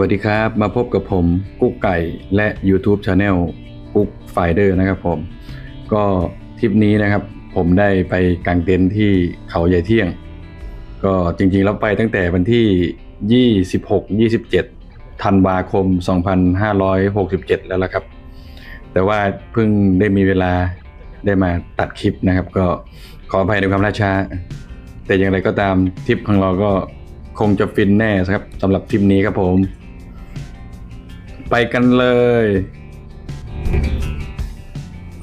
วัสดีครับ มาพบกับผมกุ๊กไก่และ YouTube Channel กุ๊กไฟเดอร์นะครับผม ก็ทริปนี้นะครับ ผมได้ไปกางเต็นท์ที่เขาใหญ่เที่ยง ก็จริงๆแล้วไปตั้งแต่วันที่ 26 27ธันวาคม 2567 แล้วละครับ แต่ว่าเพิ่งได้มีเวลาได้มาตัดคลิปนะครับ ก็ขออภัยในความล่าช้า แต่อย่างไรก็ตามทริปของเราก็คงจะฟินแน่ครับสำหรับทริปนี้ครับผม ไปกันเลย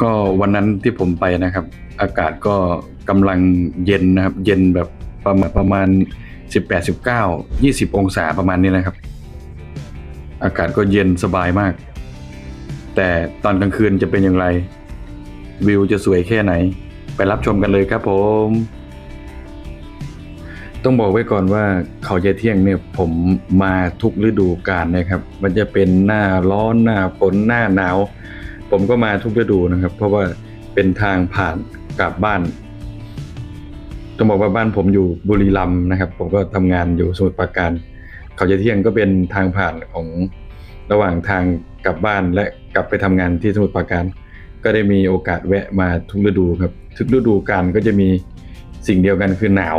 ก็วันนั้นที่ผมไปนะครับ อากาศก็กำลังเย็นนะครับ เย็นแบบประมาณประมาณ 18 19 20 องศาประมาณนี้นะครับ อากาศก็เย็นสบายมาก แต่ตอนกลางคืนจะเป็นอย่างไร วิวจะสวยแค่ไหน ไปรับชมกันเลยครับผม ต้องบอกไว้ก่อนว่าเขาเยเที่ยงเนี่ยผมมาทุกฤดูกาลนะครับ มันจะเป็นหน้าร้อนหน้าฝนหน้าหนาว ผมก็มาทุกฤดูนะครับ เพราะว่าเป็นทางผ่านกลับบ้านต้องบอกว่าบ้านผมอยู่บุรีรัมย์นะครับ ผมก็ทำงานอยู่สมุทรปราการ เขาเยเที่ยงก็เป็นทางผ่านของระหว่างทางกลับบ้านและกลับไปทำงานที่สมุทรปราการ ก็ได้มีโอกาสแวะมาทุกฤดูครับ ทุกฤดูกาลก็จะมีสิ่งเดียวกันคือหนาว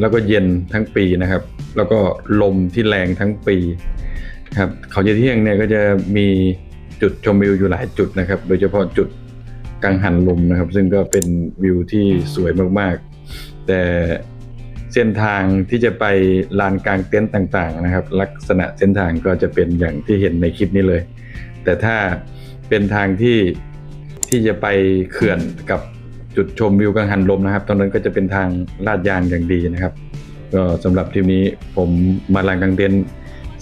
แล้วก็เย็นทั้งปีนะครับ แล้วก็ลมที่แรงทั้งปีครับเขาเยเที่ยงเนี่ยก็จะมีจุดชมวิวอยู่หลายจุดนะครับ โดยเฉพาะจุดกังหันลมนะครับ ซึ่งก็เป็นวิวที่สวยมากๆ แต่เส้นทางที่จะไปลานกลางเต็นท์ต่างๆนะครับ ลักษณะเส้นทางก็จะเป็นอย่างที่เห็นในคลิปนี้เลย แต่ถ้าเป็นทางที่ที่จะไปเขื่อนกับ จุดชมวิวกังหันลมนะครับตรงนั้นก็จะเป็นทางลาดยางอย่างดีนะครับก็สำหรับทริปนี้ผมมาลานกลางเต็น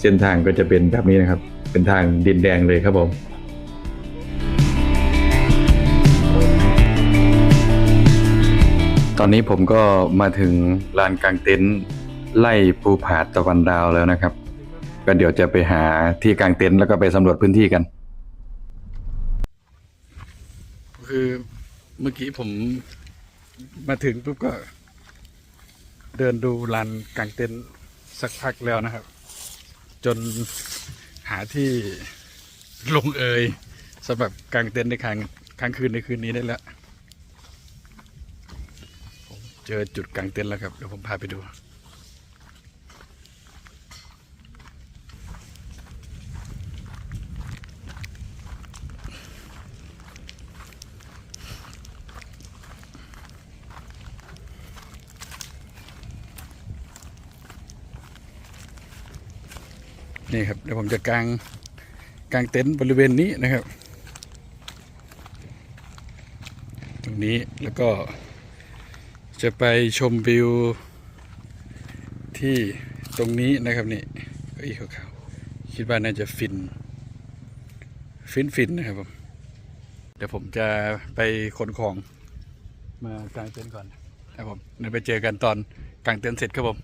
เส้นทางก็จะเป็นแบบนี้นะครับ เป็นทางดินแดงเลยครับผมตอนนี้ผมก็มาถึงลานกลางเต็นท์ไล่ภูผาตะวันดาวแล้วนะครับ ก็เดี๋ยวจะไปหาที่กลางเต็นท์แล้วก็ไปสำรวจพื้นที่กัน คือ เมื่อกี้ผมมาถึงปุ๊บก็ เดินดูลานกางเต็นท์สักพักแล้วนะครับ จนหาที่ลงเอยสำหรับกางเต็นท์ในค้างค้างคืนในคืนนี้ได้แล้วเจอจุดกางเต็นท์แล้วครับ เดี๋ยวผมพาไปดู นี่ครับเดี๋ยวผมจะกางกางเต็นท์บริเวณนี้นะครับ ตรงนี้แล้วก็จะไปชมวิวที่ตรงนี้นะครับนี่เก็อีขาวๆคิดว่าน่าจะฟิน ฟินฟินๆนะครับผมเดี๋ยวผมจะไปขนของมากางเต็นท์ก่อนนะครับผมเดี๋ยวไปเจอกันตอนกางเต็นท์เสร็จครับผม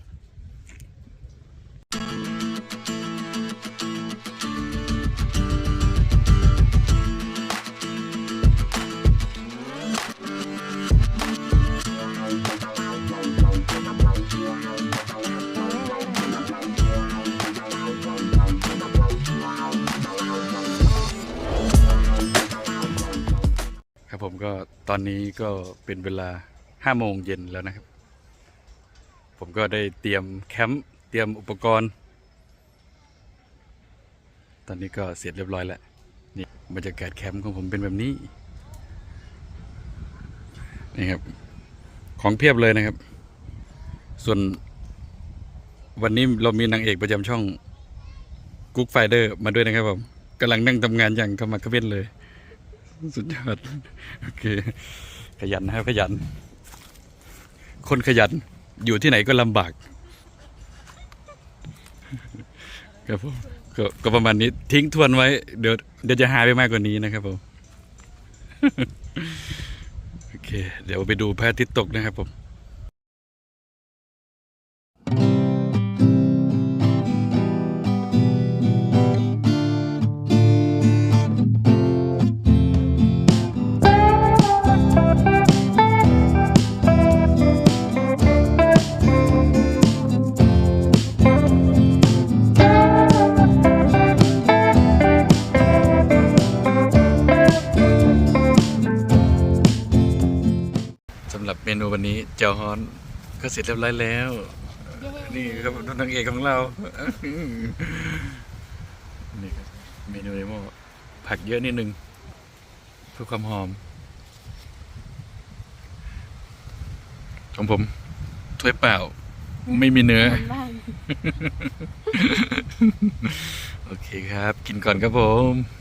อนนี้ก็เป็นเวลาห้าโมงเย็นแล้วนะครับ ผมก็ได้เตรียมแคมป์เตรียมอุปกรณ์ ตอนนี้ก็เสร็จเรียบร้อยแล้วนี่บรรยากาศแคมป์ของผมเป็นแบบนี้นี่ครับของเพียบเลยนะครับ ส่วนวันนี้เรามีนางเอกประจำช่องกุ๊กไฟเดอร์มาด้วยนะครับผมกำลังนั่งทำงานอย่างขมักเขม้นเลย สุดยอด โอเค ขยันนะครับขยัน คนขยัน อยู่ที่ไหนก็ลำบาก ครับผมก็ก็ประมาณนี้ทิ้งทวนไว้ เดี๋ยวเดี๋ยวจะหาไปมากกว่านี้นะครับผม โอเค เดี๋ยวไปดูพระอาทิตย์ตกนะครับผม วันนี้เจ้าฮอนก็เสร็จเรียบร้อยแล้วเย้นี่ครับนางเอกของเรา นี่ครับเมนูในหม้อผักเยอะนิดนึงเพื่อความหอม ของผมถ้วยเปล่า ไม่มีเนื้อมันบ้างโอเคครับ กินก่อนครับผม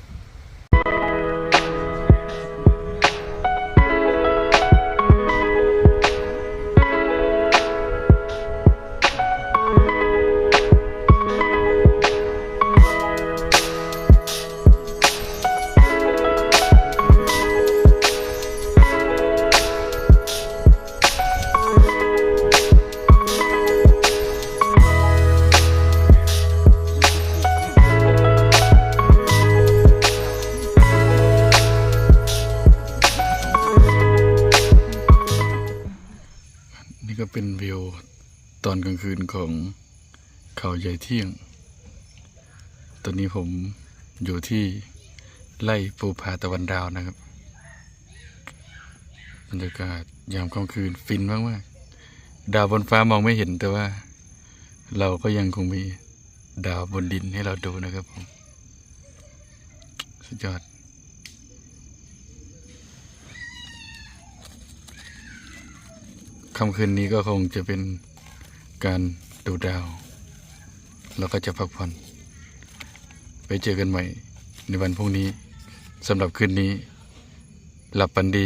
อนกลางคืนของเขาใหญ่เที่ยง ตอนนี้ผมอยู่ที่ไล่ปูผาตะวันดาวนะครับ บรรยากาศยามกลางคืนฟินมากๆดาวบนฟ้ามองไม่เห็นแต่ว่า เราก็ยังคงมีดาวบนดินให้เราดูนะครับผม สุดยอดค่ำคืนนี้ก็คงจะเป็น การดูดาวแล้วก็จะพักผ่อน ไปเจอกันใหม่ในวันพรุ่งนี้สำหรับคืนนี้ หลับฝันดี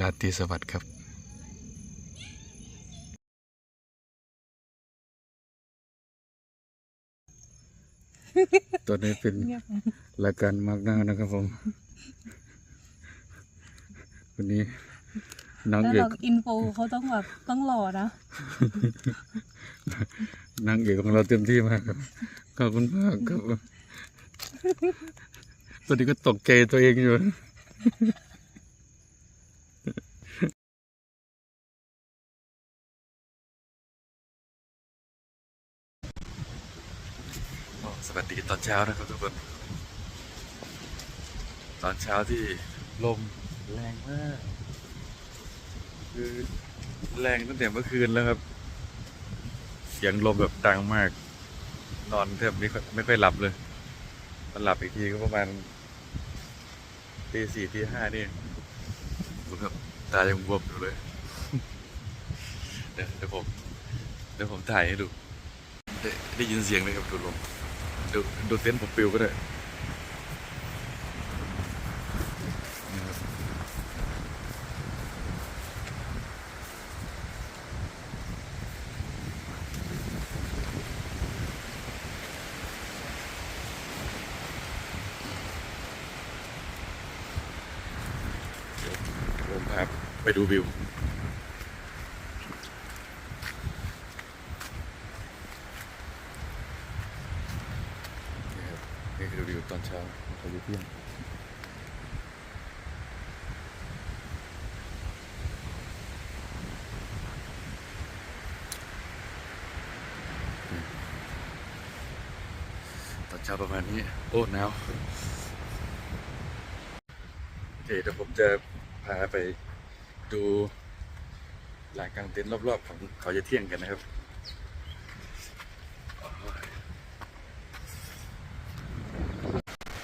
ลาตรีสวัสดิ์ครับตัวนี้เป็นเงียบรายการมากหน้านะครับผม วันนี้ นางแล้วเอกเราอินโฟเขาต้องแบบต้องหล่อนะ นางเอกของเราเต็มที่มากครับขอบคุณมากครับ ตอนนี้ก็ตกใจตัวเองอยู่สวัสดีตอนเช้านะครับทุกคน ตอนเช้าที่ลมแรงมาก คือแรงตั้งแต่เมื่อคืนแล้วครับ เสียงลมแบบดังมาก นอนแทบไม่ไม่ค่อยหลับเลยมันหลับอีกทีก็ประมาณตีสี่ตีห้านี่ดูครับตายังบวมอยู่เลย เดี๋ยวเดี๋ยวผมเดี๋ยวผมถ่ายให้ดู ได้ได้ยินเสียงไหมครับดูลมดูดูเต็นท์ผมปิวก็ได้นี่ครับเดี๋ยวผมพาไป ดูวิวนี่ครับนี่คือวิวตอนเช้าของเขาอยู่เที่ยงตอนเช้าประมาณนี้ โอ้หนาวโอเคเดี๋ยวผมจะพาไป ดูลานกลางเต็นท์รอบๆของเขาจะเที่ยงกันนะครับ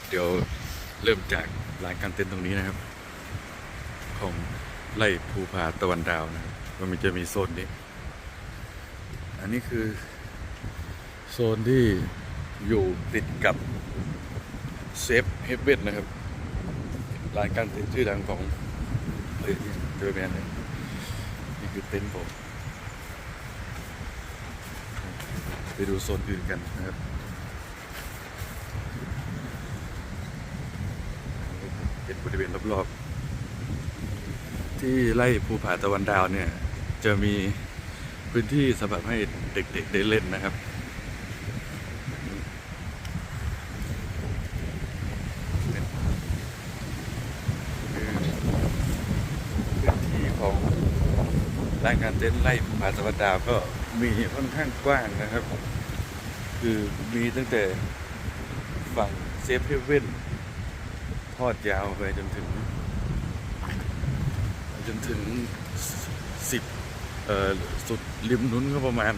เดี๋ยวเริ่มจากลานกลางเต็นท์ตรงนี้นะครับ ของไล่ภูผาตะวันดาวนะครับมันจะมีโซนนี้ อันนี้คือ โซนที่อยู่ติดกับเซฟเฮเบนนะครับร้านกลางเต็นท์ชื่อดังของเอ เจอแมนเลยนี่คือเต็นท์ผมไปดูโซนอื่นกันนะครับเป็นบริเวณรอบๆ ที่ไล่ภูผาตะวันดาวเนี่ย จะมีพื้นที่สำหรับให้เด็กๆได้เล่นนะครับ เป็นคือพื้นที่ของราย การเต้นท์ไล่ผาตะวันดาวก็มีค่อนข้างกว้างนะครับ คือมีตั้งแต่ฝั่งเซฟเฮเว่นทอดยาวไปจนถึง จนถึงสิบเอ่อสุดริมนู้นก็ประมาณ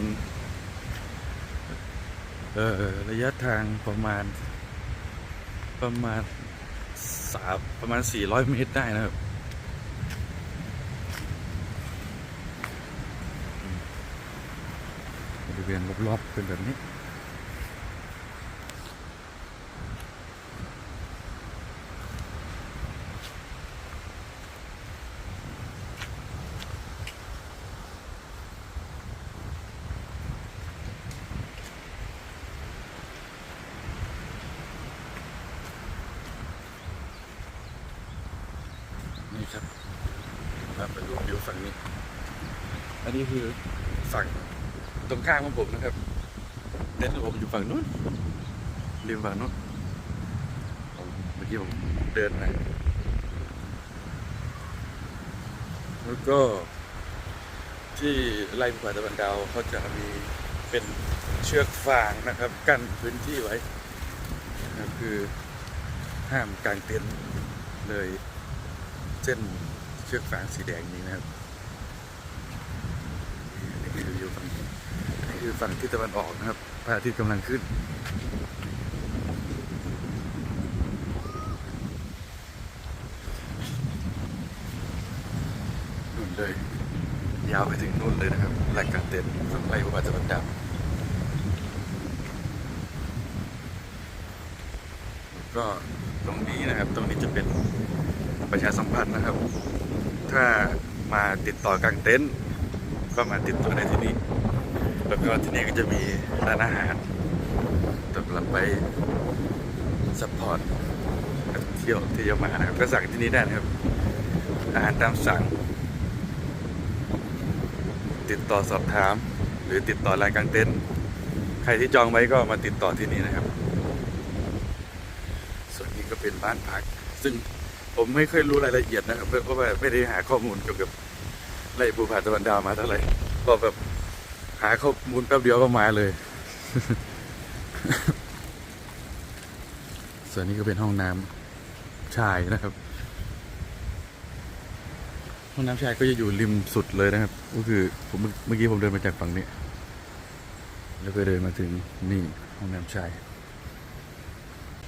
เอ่อระยะทางประมาณ ประมาณสามประมาณสี่ร้อยเมตรได้นะครับ ริเวณรอบๆเป็นแบบนี้ นี่ครับเราไปดูวิวฝั่งนี้ อันนี้คือฝั่ง ตรงข้ามของผมนะครับเต็นท์ของผมอยู่ฝั่งนู้นริมฝั่งนู้นเมื่อกี้ผมเดินมาแล้วก็ที่ไร่ภูผาตะวันดาวเขาจะมีเป็นเชือกฟางนะครับกั้นพื้นที่ไว้นะคือห้ามกางเต็นท์เลยเส้นเชือกฟางสีแดงนี้นะครับ นี่คือวิวฝั่งนี้นี่ คือฝั่งทิศตะวันออกนะครับพระอาทิตย์กำลังขึ้น นู่นเลย ยาวไปถึงนู่นเลยนะครับแหล่งกางเต็นท์ฝั่งไร่อุบาตะวันดำแล้วก็ตรงนี้นะครับ ตรงนี้จะเป็นประชาสัมพันธ์นะครับ ถ้ามาติดต่อกางเต็นท์ก็มาติดต่อได้ที่นี่ แล้วก็ที่นี่ก็จะมีร้านอาหารสำหรับไปซัพพอร์ตเที่ยวที่จะมานะครับก็สั่งที่นี่ได้นะครับ อาหารตามสั่ง ติดต่อสอบถาม หรือติดต่อร้านกางเต็นท์ใครที่จองไว้ก็มาติดต่อที่นี่นะครับ ส่วนนี้ก็เป็นบ้านพัก ซึ่งผมไม่ค่อยรู้รายละเอียดนะครับ เพราะว่าไม่ได้หาข้อมูลเกี่ยวกับไร่ภูผาตะวันดาวมาเท่าไหร่ก็แบบ หาข้อมูลแป๊บเดียวก็มาเลย ส่วนนี้ก็เป็นห้องน้ำชายนะครับ ห้องน้ำชายก็จะอยู่ริมสุดเลยนะครับ ก็คือผมเมื่อกี้ผมเดินมาจากฝั่งนี้ แล้วก็เดินมาถึงนี่ห้องน้ำชาย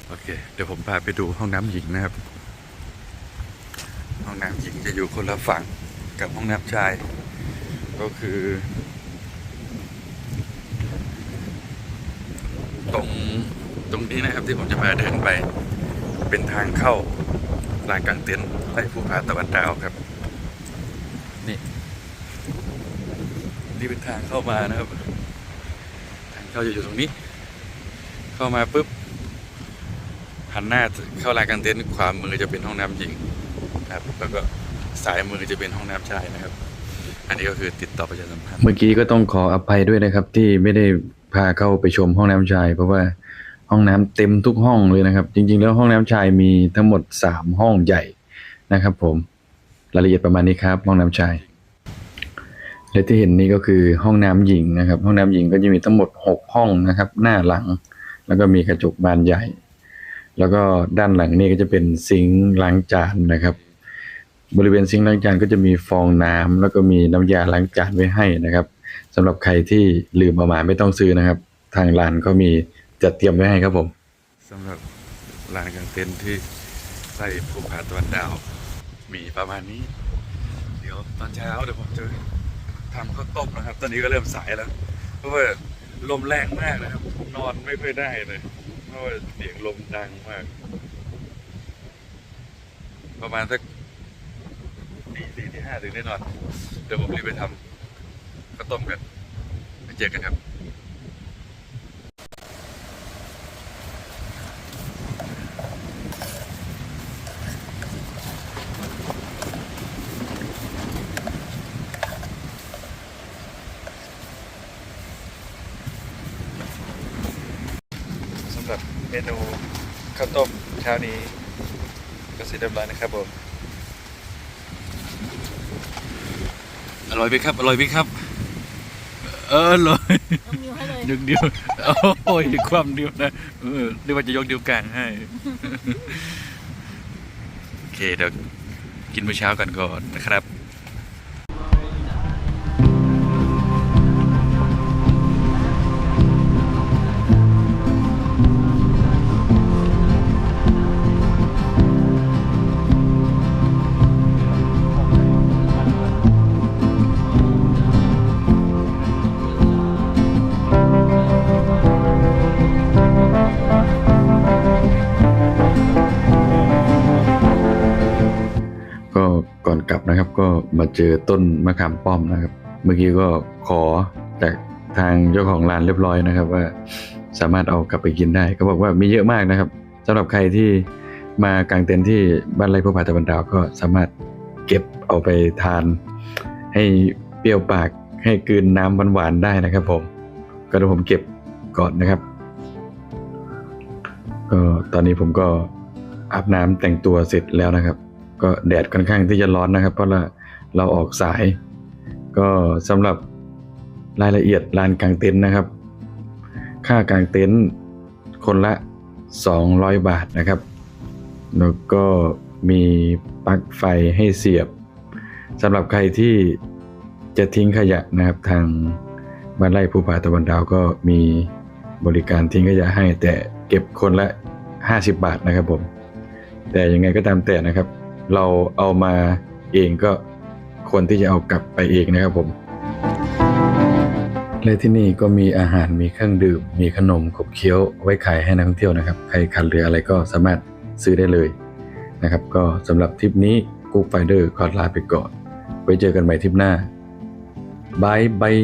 โอเค เดี๋ยวผมพาไปดูห้องน้ำหญิงนะครับ ห้องน้ำหญิงจะอยู่คนละฝั่งกับห้องน้ำชาย ก็คือ ตรงตรงนี้นะครับที่ผมจะพาเดินไป เป็นทางเข้าลานกลางเต็นท์ไร่ภูผาตะวันดาวครับ นี่ นี่เป็นทางเข้ามานะครับ ทางเข้าจะอยู่ตรงนี้ เข้ามาปุ๊บหันหน้าเข้าลานกลางเต็นท์ขวามือจะเป็นห้องน้ำหญิงนะครับแล้วก็สายมือจะเป็นห้องน้ำชายนะครับ อันนี้ก็คือติดต่อประชาสัมพันธ์เมื่อกี้ก็ต้องขออภัยด้วยนะครับ ที่ไม่ได้ พาเข้าไปชมห้องน้ำชาย เพราะว่าห้องน้ำเต็มทุกห้องเลยนะครับ จริง ๆ แล้วห้องน้ำชายมีทั้งหมดสามห้องใหญ่นะครับ ผมรายละเอียดประมาณนี้ครับ ห้องน้ำชายและที่เห็นนี่ก็คือห้องน้ำหญิงนะครับ ห้องน้ำหญิงก็จะมีทั้งหมดหกห้องนะครับ หน้าหลัง แล้วก็มีกระจกบานใหญ่ แล้วก็ด้านหลังนี่ก็จะเป็นซิงค์ล้างจานนะครับ บริเวณซิงค์ล้างจานก็จะมีฟองน้ำแล้วก็มีน้ำยาล้างจานไว้ให้นะครับ สำหรับใครที่ลืมเอามาณไม่ต้องซื้อนะครับ ทางร้านก็มีจัดเตรียมไว้ให้ครับผมสำหรับลานกางเต็นท์ที่ใส่ภูผาตะวันดาว มีประมาณนี้ เดี๋ยวตอนเช้าเดี๋ยวผมจะทำข้าวต้มนะครับ ตอนนี้ก็เริ่มสายแล้ว เพราะว่าลมแรงมากนะครับนอนไม่ค่อยได้เลยเพราะว่าเสียงลมดังมาก ประมาณสักตีสี่ที่ห้าถึงได้นอน เดี๋ยวผมรีบไปทำ ข้าวต้มกันไปเจอกันครับสำหรับเมนูข้าวต้มเช้านี้ก็เสร็จเรียบร้อยนะครับผมอร่อยไหมครับ อร่อยไหมครับ เอออร่อยยกนิ้วให้เลยยกเดียวโอ้ยความเดียวนะเออเรียกว่าจะยกเดียวกลางให้โอเคเดี๋ยวกินมื้อเช้ากันก่อนนะครับ เจอต้นมะขามป้อมนะครับ เมื่อกี้ก็ขอจากทางเจ้าของร้านเรียบร้อยนะครับ ว่าสามารถเอากลับไปกินได้ก็บอกว่ามีเยอะมากนะครับสำหรับใครที่มากางเต็นท์ที่บ้านไร่ผู้ผาตะวันดาวก็สามารถเก็บเอาไปทาน ให้เปรี้ยวปากให้กลืนน้ำหวานๆได้นะครับ ผม ก็เดี๋ยวผมเก็บก่อนนะครับก็ตอนนี้ผมก็อาบน้ำแต่งตัวเสร็จแล้วนะครับ ก็แดดค่อนข้างที่จะร้อนนะครับ เพราะว่า เราออกสาย ก็สำหรับรายละเอียดลานกลางเต็นท์นะครับ ค่ากลางเต็นท์คนละ 200 บาทนะครับ แล้วก็มีปลั๊กไฟให้เสียบสำหรับใครที่จะทิ้งขยะนะครับทางบ้านไร่ภูผาตะวันดาวก็มีบริการทิ้งขยะให้ แต่เก็บคนละ 50 บาทนะครับผม แต่ยังไงก็ตามแต่นะครับ เราเอามาเองก็ ควรที่จะเอากลับไปเองนะครับผม และที่นี่ก็มีอาหารมีเครื่องดื่ม มีขนมขบเคี้ยวไว้ขายให้นักท่องเที่ยวนะครับ ใครขาดเหลืออะไรก็สามารถซื้อได้เลยนะครับ ก็สำหรับทริปนี้กู๊กไฟเดอร์ขอลาไปก่อน ไว้เจอกันใหม่ทริปหน้าบายบาย